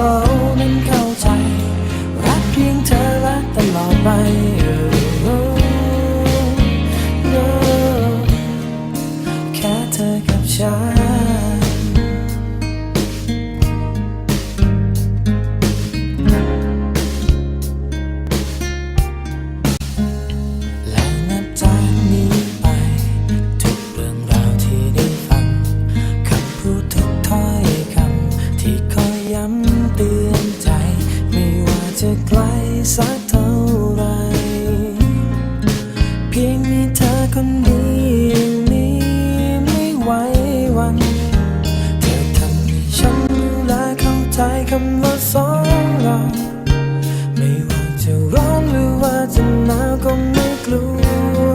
เรานั้นเข้าใจ รักเพียงเธอและตลอดไป Oh, no แค่เธอกับฉัน ย้ำเตือนใจ ไม่ว่าจะไกลสักเท่าไร เพียงมีเธอคนเดียวนี้ไม่ไหววัน เธอทำให้ฉันรู้และเข้าใจคำว่าสองเรา ไม่ว่าจะร้อนหรือว่าจะหนาวก็ไม่กลัว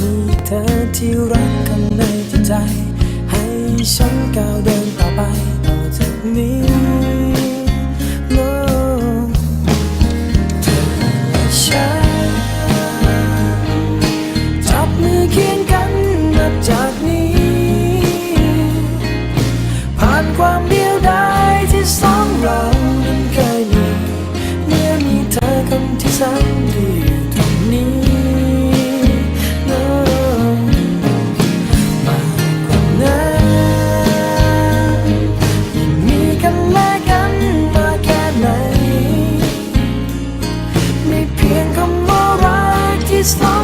มีเธอที่รักข้างในใจ ให้ฉันก้าวเดินต่อไปต่อจากนี้ It's long.